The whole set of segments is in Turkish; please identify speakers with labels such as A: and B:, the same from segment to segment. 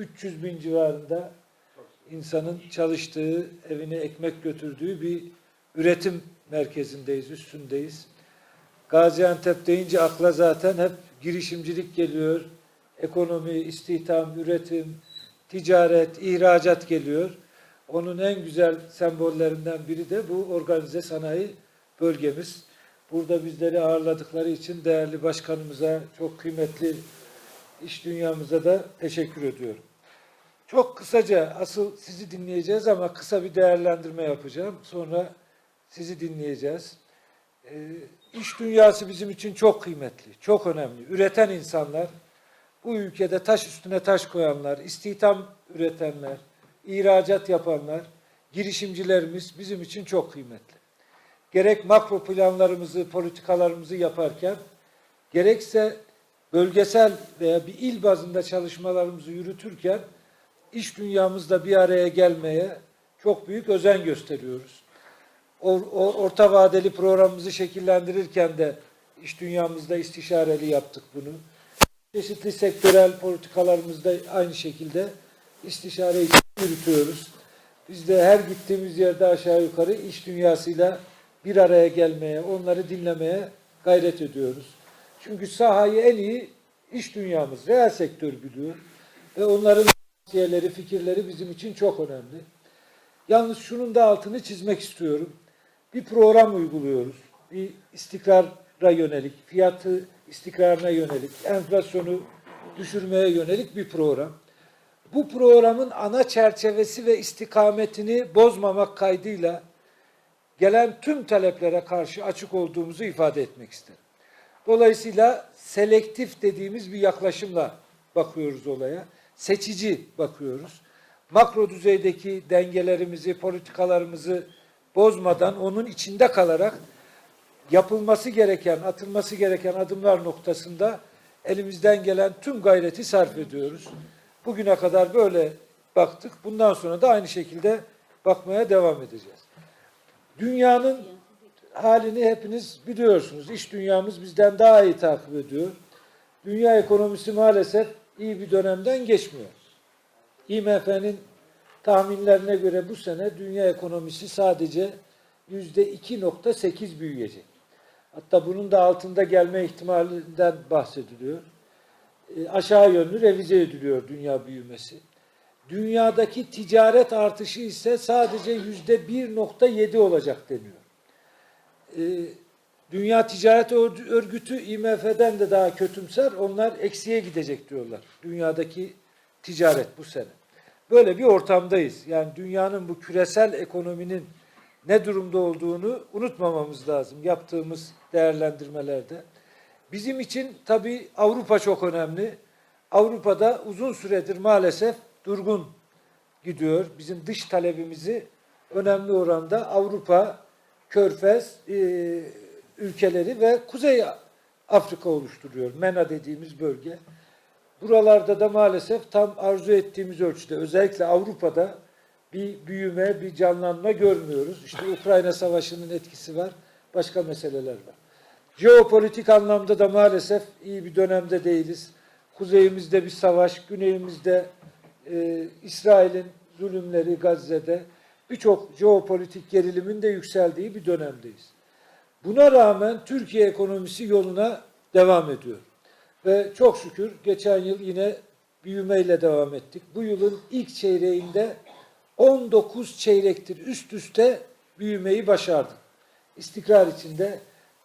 A: 300 bin civarında insanın çalıştığı, evine ekmek götürdüğü bir üretim merkezindeyiz, üstündeyiz. Gaziantep deyince akla zaten hep girişimcilik geliyor. Ekonomi, istihdam, üretim, ticaret, ihracat geliyor. Onun en güzel sembollerinden biri de bu organize sanayi bölgemiz. Burada bizleri ağırladıkları için değerli başkanımıza, çok kıymetli iş dünyamıza da teşekkür ediyorum. Çok kısaca asıl sizi dinleyeceğiz ama kısa bir değerlendirme yapacağım. Sonra sizi dinleyeceğiz. Ee, iş dünyası bizim için çok kıymetli, çok önemli. Üreten insanlar, bu ülkede taş üstüne taş koyanlar, istihdam üretenler, ihracat yapanlar, girişimcilerimiz bizim için çok kıymetli. Gerek makro planlarımızı, politikalarımızı yaparken, gerekse bölgesel veya bir il bazında çalışmalarımızı yürütürken iş dünyamızda bir araya gelmeye çok büyük özen gösteriyoruz. O, o- orta vadeli programımızı şekillendirirken de iş dünyamızda istişareli yaptık bunu. Çeşitli sektörel politikalarımızda aynı şekilde istişare yürütüyoruz. Biz de her gittiğimiz yerde aşağı yukarı iş dünyasıyla bir araya gelmeye, onları dinlemeye gayret ediyoruz. Çünkü sahayı en iyi iş dünyamız, reel sektör biliyor. Ve onların tavsiyeleri, fikirleri bizim için çok önemli. Yalnız şunun da altını çizmek istiyorum. Bir program uyguluyoruz. Bir istikrara yönelik, fiyatı istikrarına yönelik, enflasyonu düşürmeye yönelik bir program. Bu programın ana çerçevesi ve istikametini bozmamak kaydıyla gelen tüm taleplere karşı açık olduğumuzu ifade etmek isterim. Dolayısıyla selektif dediğimiz bir yaklaşımla bakıyoruz olaya. Seçici bakıyoruz. Makro düzeydeki dengelerimizi, politikalarımızı bozmadan onun içinde kalarak yapılması gereken, atılması gereken adımlar noktasında elimizden gelen tüm gayreti sarf ediyoruz. Bugüne kadar böyle baktık. Bundan sonra da aynı şekilde bakmaya devam edeceğiz. Dünyanın halini hepiniz biliyorsunuz. İş dünyamız bizden daha iyi takip ediyor. Dünya ekonomisi maalesef iyi bir dönemden geçmiyor. IMF'nin tahminlerine göre bu sene dünya ekonomisi sadece yüzde 2.8 büyüyecek. Hatta bunun da altında gelme ihtimalinden bahsediliyor. E, aşağı yönlü revize ediliyor dünya büyümesi. Dünyadaki ticaret artışı ise sadece yüzde 1.7 olacak deniyor. E, Dünya Ticaret Ör- Örgütü IMF'den de daha kötümser. Onlar eksiye gidecek diyorlar. Dünyadaki ticaret bu sene. Böyle bir ortamdayız. Yani dünyanın bu küresel ekonominin ne durumda olduğunu unutmamamız lazım yaptığımız değerlendirmelerde. Bizim için tabii Avrupa çok önemli. Avrupa'da uzun süredir maalesef durgun gidiyor. Bizim dış talebimizi önemli oranda Avrupa, Körfez e, ülkeleri ve Kuzey Afrika oluşturuyor. MENA dediğimiz bölge. Buralarda da maalesef tam arzu ettiğimiz ölçüde özellikle Avrupa'da bir büyüme, bir canlanma görmüyoruz. İşte Ukrayna Savaşı'nın etkisi var, başka meseleler var. Jeopolitik anlamda da maalesef iyi bir dönemde değiliz. Kuzeyimizde bir savaş, güneyimizde e, İsrail'in zulümleri Gazze'de birçok jeopolitik gerilimin de yükseldiği bir dönemdeyiz. Buna rağmen Türkiye ekonomisi yoluna devam ediyor. Ve çok şükür geçen yıl yine büyümeyle devam ettik. Bu yılın ilk çeyreğinde 19 çeyrektir üst üste büyümeyi başardık. İstikrar içinde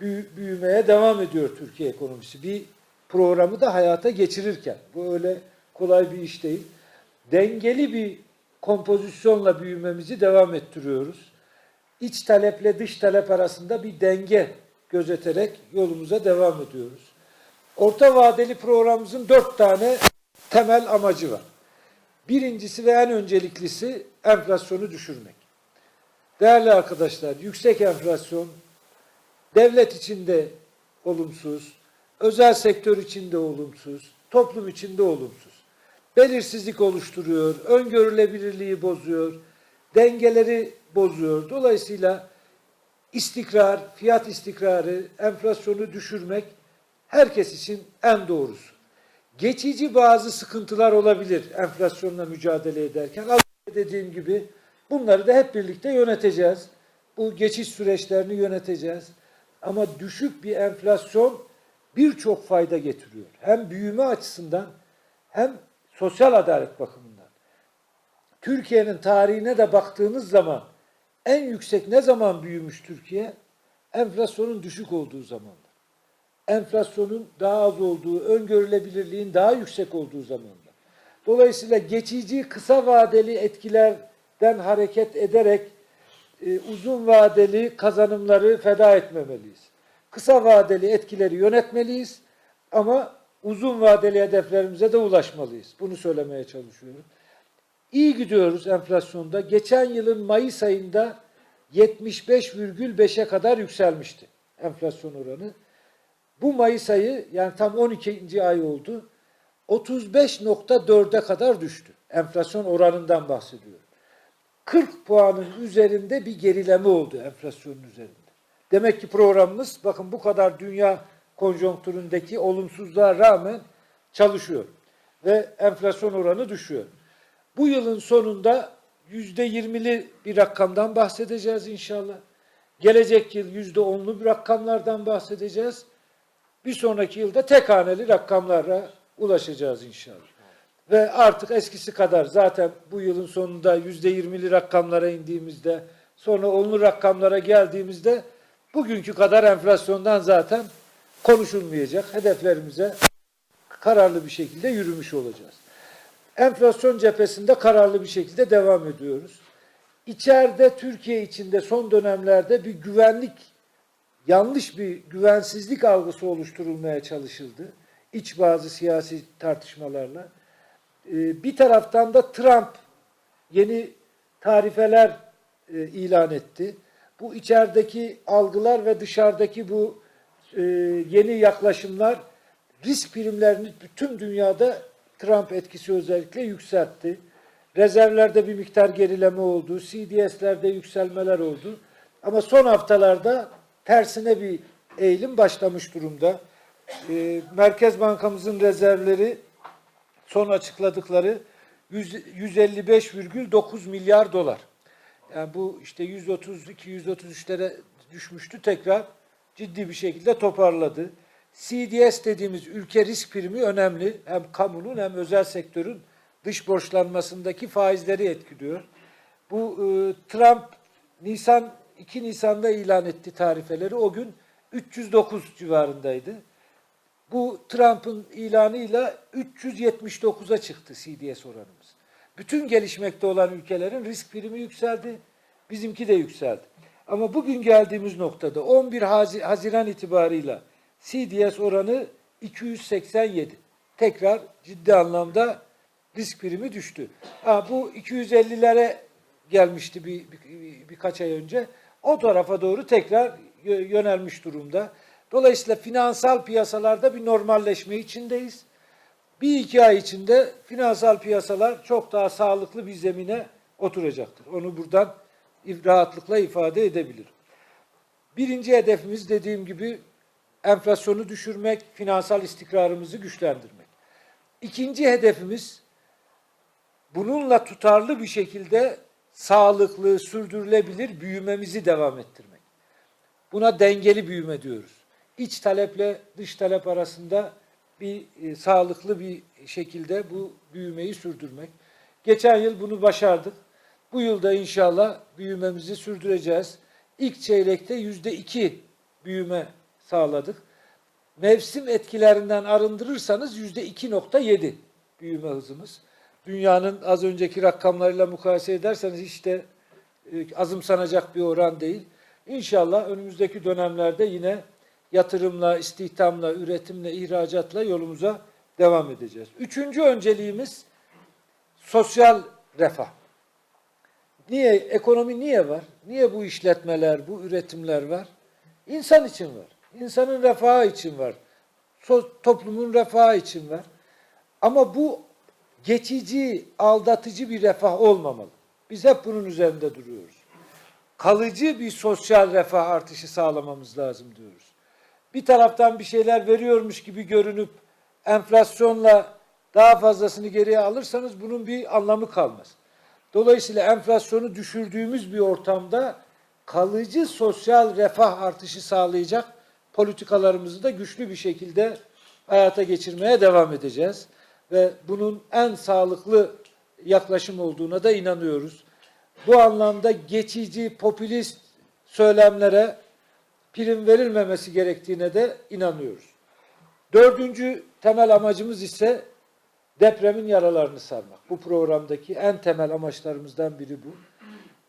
A: büyü- büyümeye devam ediyor Türkiye ekonomisi. Bir programı da hayata geçirirken. Bu öyle kolay bir iş değil. Dengeli bir kompozisyonla büyümemizi devam ettiriyoruz. İç taleple dış talep arasında bir denge gözeterek yolumuza devam ediyoruz. Orta vadeli programımızın dört tane temel amacı var. Birincisi ve en önceliklisi enflasyonu düşürmek. Değerli arkadaşlar, yüksek enflasyon devlet içinde olumsuz, özel sektör içinde olumsuz, toplum içinde olumsuz. Belirsizlik oluşturuyor, öngörülebilirliği bozuyor, dengeleri bozuyor. Dolayısıyla istikrar, fiyat istikrarı, enflasyonu düşürmek herkes için en doğrusu. Geçici bazı sıkıntılar olabilir enflasyonla mücadele ederken. Az dediğim gibi bunları da hep birlikte yöneteceğiz. Bu geçiş süreçlerini yöneteceğiz. Ama düşük bir enflasyon birçok fayda getiriyor. Hem büyüme açısından hem sosyal adalet bakımından. Türkiye'nin tarihine de baktığınız zaman en yüksek ne zaman büyümüş Türkiye? Enflasyonun düşük olduğu zamandır. Enflasyonun daha az olduğu, öngörülebilirliğin daha yüksek olduğu zamanda. Dolayısıyla geçici kısa vadeli etkilerden hareket ederek e, uzun vadeli kazanımları feda etmemeliyiz. Kısa vadeli etkileri yönetmeliyiz ama uzun vadeli hedeflerimize de ulaşmalıyız. Bunu söylemeye çalışıyorum. İyi gidiyoruz enflasyonda. Geçen yılın Mayıs ayında 75,5'e kadar yükselmişti enflasyon oranı. Bu Mayıs ayı yani tam 12. ay oldu. 35.4'e kadar düştü. Enflasyon oranından bahsediyorum. 40 puanın üzerinde bir gerileme oldu enflasyonun üzerinde. Demek ki programımız bakın bu kadar dünya konjonktüründeki olumsuzluğa rağmen çalışıyor ve enflasyon oranı düşüyor. Bu yılın sonunda yüzde yirmili bir rakamdan bahsedeceğiz inşallah. Gelecek yıl yüzde onlu bir rakamlardan bahsedeceğiz. Bir sonraki yılda tek haneli rakamlara ulaşacağız inşallah. Ve artık eskisi kadar zaten bu yılın sonunda yüzde yirmili rakamlara indiğimizde sonra onlu rakamlara geldiğimizde bugünkü kadar enflasyondan zaten konuşulmayacak. Hedeflerimize kararlı bir şekilde yürümüş olacağız. Enflasyon cephesinde kararlı bir şekilde devam ediyoruz. İçeride Türkiye içinde son dönemlerde bir güvenlik yanlış bir güvensizlik algısı oluşturulmaya çalışıldı. İç bazı siyasi tartışmalarla. Ee, bir taraftan da Trump yeni tarifeler e, ilan etti. Bu içerideki algılar ve dışarıdaki bu e, yeni yaklaşımlar risk primlerini bütün dünyada Trump etkisi özellikle yükseltti. Rezervlerde bir miktar gerileme oldu. CDS'lerde yükselmeler oldu. Ama son haftalarda tersine bir eğilim başlamış durumda. Ee, Merkez Bankamızın rezervleri son açıkladıkları 100 155,9 milyar dolar. Yani bu işte 132-133'lere düşmüştü tekrar ciddi bir şekilde toparladı. CDS dediğimiz ülke risk primi önemli. Hem kamunun hem özel sektörün dış borçlanmasındaki faizleri etkiliyor. Bu e, Trump Nisan 2 Nisan'da ilan etti tarifeleri. O gün 309 civarındaydı. Bu Trump'ın ilanıyla 379'a çıktı CDS oranımız. Bütün gelişmekte olan ülkelerin risk primi yükseldi. Bizimki de yükseldi. Ama bugün geldiğimiz noktada 11 Hazi- Haziran itibarıyla CDS oranı 287. Tekrar ciddi anlamda risk primi düştü. Ha, bu 250'lere gelmişti bir, bir- birkaç ay önce. O tarafa doğru tekrar yö- yönelmiş durumda. Dolayısıyla finansal piyasalarda bir normalleşme içindeyiz. Bir iki ay içinde finansal piyasalar çok daha sağlıklı bir zemine oturacaktır. Onu buradan rahatlıkla ifade edebilirim. Birinci hedefimiz dediğim gibi enflasyonu düşürmek, finansal istikrarımızı güçlendirmek. İkinci hedefimiz bununla tutarlı bir şekilde sağlıklı, sürdürülebilir büyümemizi devam ettirmek. Buna dengeli büyüme diyoruz. İç taleple dış talep arasında bir e, sağlıklı bir şekilde bu büyümeyi sürdürmek. Geçen yıl bunu başardık. Bu yılda inşallah büyümemizi sürdüreceğiz. İlk çeyrekte yüzde iki büyüme sağladık. Mevsim etkilerinden arındırırsanız yüzde 2.7 büyüme hızımız. Dünyanın az önceki rakamlarıyla mukayese ederseniz de e, azımsanacak bir oran değil. İnşallah önümüzdeki dönemlerde yine yatırımla, istihdamla, üretimle, ihracatla yolumuza devam edeceğiz. Üçüncü önceliğimiz sosyal refah. Niye? Ekonomi niye var? Niye bu işletmeler, bu üretimler var? İnsan için var. İnsanın refahı için var. Toplumun refahı için var. Ama bu geçici, aldatıcı bir refah olmamalı. Biz hep bunun üzerinde duruyoruz. Kalıcı bir sosyal refah artışı sağlamamız lazım diyoruz. Bir taraftan bir şeyler veriyormuş gibi görünüp enflasyonla daha fazlasını geriye alırsanız bunun bir anlamı kalmaz. Dolayısıyla enflasyonu düşürdüğümüz bir ortamda kalıcı sosyal refah artışı sağlayacak politikalarımızı da güçlü bir şekilde hayata geçirmeye devam edeceğiz. Ve bunun en sağlıklı yaklaşım olduğuna da inanıyoruz. Bu anlamda geçici, popülist söylemlere prim verilmemesi gerektiğine de inanıyoruz. Dördüncü temel amacımız ise depremin yaralarını sarmak. Bu programdaki en temel amaçlarımızdan biri bu.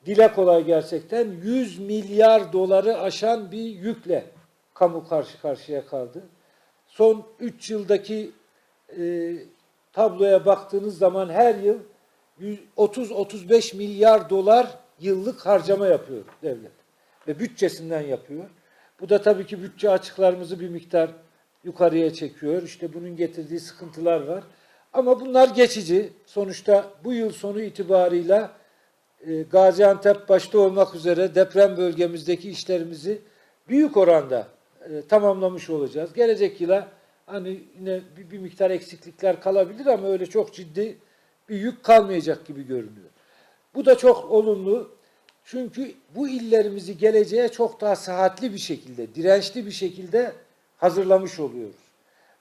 A: Dile kolay gerçekten 100 milyar doları aşan bir yükle kamu karşı karşıya kaldı. Son 3 yıldaki e, tabloya baktığınız zaman her yıl 30-35 milyar dolar yıllık harcama yapıyor devlet ve bütçesinden yapıyor. Bu da tabii ki bütçe açıklarımızı bir miktar yukarıya çekiyor. İşte bunun getirdiği sıkıntılar var. Ama bunlar geçici. Sonuçta bu yıl sonu itibarıyla e, Gaziantep başta olmak üzere deprem bölgemizdeki işlerimizi büyük oranda e, tamamlamış olacağız. Gelecek yıla hani yine bir, bir miktar eksiklikler kalabilir ama öyle çok ciddi bir yük kalmayacak gibi görünüyor. Bu da çok olumlu. Çünkü bu illerimizi geleceğe çok daha sıhhatli bir şekilde, dirençli bir şekilde hazırlamış oluyoruz.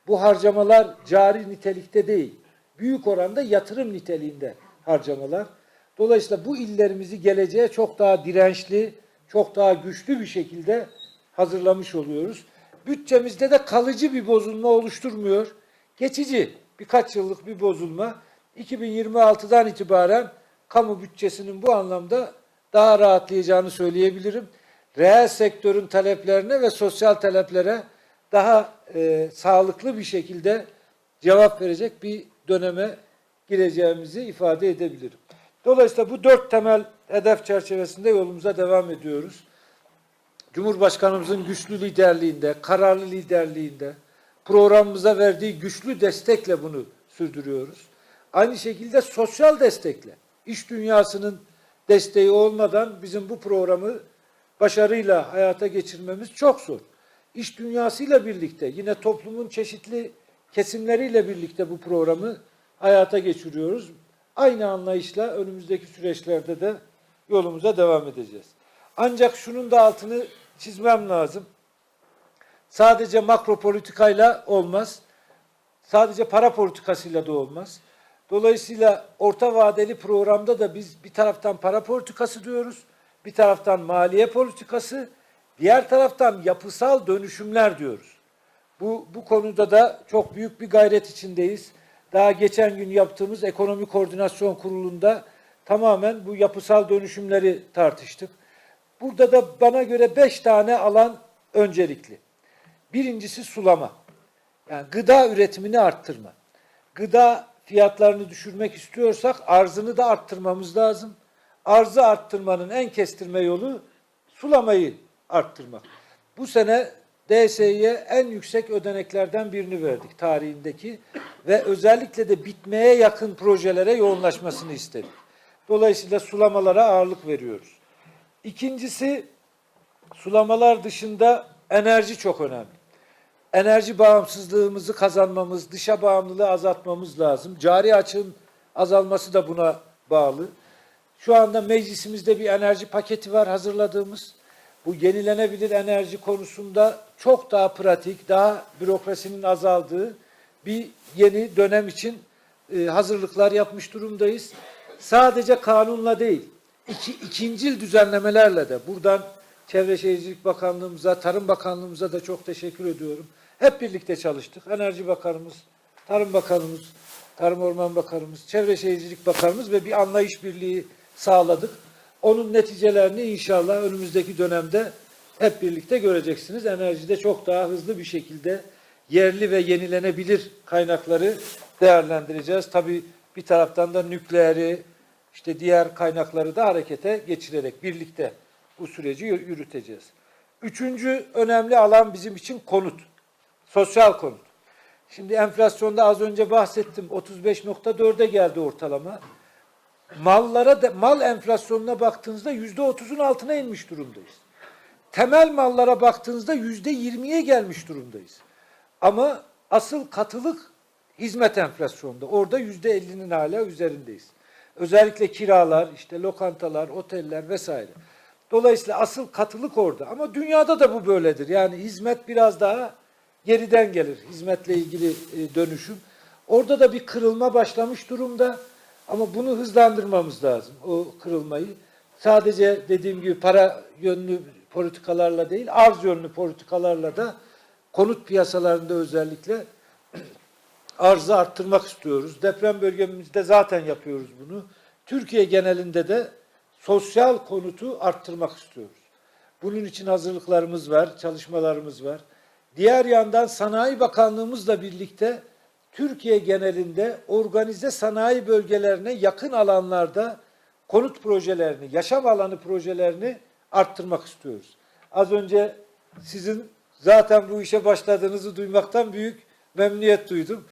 A: Bu harcamalar cari nitelikte değil, büyük oranda yatırım niteliğinde harcamalar. Dolayısıyla bu illerimizi geleceğe çok daha dirençli, çok daha güçlü bir şekilde hazırlamış oluyoruz. Bütçemizde de kalıcı bir bozulma oluşturmuyor. Geçici birkaç yıllık bir bozulma. 2026'dan itibaren kamu bütçesinin bu anlamda daha rahatlayacağını söyleyebilirim. Reel sektörün taleplerine ve sosyal taleplere daha e, sağlıklı bir şekilde cevap verecek bir döneme gireceğimizi ifade edebilirim. Dolayısıyla bu dört temel hedef çerçevesinde yolumuza devam ediyoruz. Cumhurbaşkanımızın güçlü liderliğinde, kararlı liderliğinde, programımıza verdiği güçlü destekle bunu sürdürüyoruz. Aynı şekilde sosyal destekle, iş dünyasının desteği olmadan bizim bu programı başarıyla hayata geçirmemiz çok zor. İş dünyasıyla birlikte, yine toplumun çeşitli kesimleriyle birlikte bu programı hayata geçiriyoruz. Aynı anlayışla önümüzdeki süreçlerde de yolumuza devam edeceğiz. Ancak şunun da altını çizmem lazım. Sadece makro politikayla olmaz. Sadece para politikasıyla da olmaz. Dolayısıyla orta vadeli programda da biz bir taraftan para politikası diyoruz, bir taraftan maliye politikası, diğer taraftan yapısal dönüşümler diyoruz. Bu, bu konuda da çok büyük bir gayret içindeyiz. Daha geçen gün yaptığımız Ekonomi Koordinasyon Kurulu'nda tamamen bu yapısal dönüşümleri tartıştık. Burada da bana göre beş tane alan öncelikli. Birincisi sulama. Yani gıda üretimini arttırma. Gıda fiyatlarını düşürmek istiyorsak arzını da arttırmamız lazım. Arzı arttırmanın en kestirme yolu sulamayı arttırmak. Bu sene DSİ'ye en yüksek ödeneklerden birini verdik tarihindeki ve özellikle de bitmeye yakın projelere yoğunlaşmasını istedik. Dolayısıyla sulamalara ağırlık veriyoruz. İkincisi sulamalar dışında enerji çok önemli. Enerji bağımsızlığımızı kazanmamız, dışa bağımlılığı azaltmamız lazım. Cari açığın azalması da buna bağlı. Şu anda meclisimizde bir enerji paketi var hazırladığımız. Bu yenilenebilir enerji konusunda çok daha pratik, daha bürokrasinin azaldığı bir yeni dönem için e, hazırlıklar yapmış durumdayız. Sadece kanunla değil, iki, ikincil düzenlemelerle de buradan Çevre Şehircilik Bakanlığımıza, Tarım Bakanlığımıza da çok teşekkür ediyorum. Hep birlikte çalıştık. Enerji Bakanımız, Tarım Bakanımız, Tarım Orman Bakanımız, Çevre Şehircilik Bakanımız ve bir anlayış birliği sağladık. Onun neticelerini inşallah önümüzdeki dönemde hep birlikte göreceksiniz. Enerjide çok daha hızlı bir şekilde yerli ve yenilenebilir kaynakları değerlendireceğiz. Tabii bir taraftan da nükleeri, işte diğer kaynakları da harekete geçirerek birlikte bu süreci yürüteceğiz. Üçüncü önemli alan bizim için konut. Sosyal konut. Şimdi enflasyonda az önce bahsettim. 35.4'e geldi ortalama. Mallara da, mal enflasyonuna baktığınızda yüzde otuzun altına inmiş durumdayız. Temel mallara baktığınızda yüzde yirmiye gelmiş durumdayız. Ama asıl katılık Hizmet enflasyonunda. Orada yüzde ellinin hala üzerindeyiz. Özellikle kiralar, işte lokantalar, oteller vesaire. Dolayısıyla asıl katılık orada. Ama dünyada da bu böyledir. Yani hizmet biraz daha geriden gelir. Hizmetle ilgili e, dönüşüm. Orada da bir kırılma başlamış durumda. Ama bunu hızlandırmamız lazım. O kırılmayı. Sadece dediğim gibi para yönlü politikalarla değil, arz yönlü politikalarla da konut piyasalarında özellikle arzı arttırmak istiyoruz. Deprem bölgemizde zaten yapıyoruz bunu. Türkiye genelinde de sosyal konutu arttırmak istiyoruz. Bunun için hazırlıklarımız var, çalışmalarımız var. Diğer yandan Sanayi Bakanlığımızla birlikte Türkiye genelinde organize sanayi bölgelerine yakın alanlarda konut projelerini, yaşam alanı projelerini arttırmak istiyoruz. Az önce sizin zaten bu işe başladığınızı duymaktan büyük memnuniyet duydum.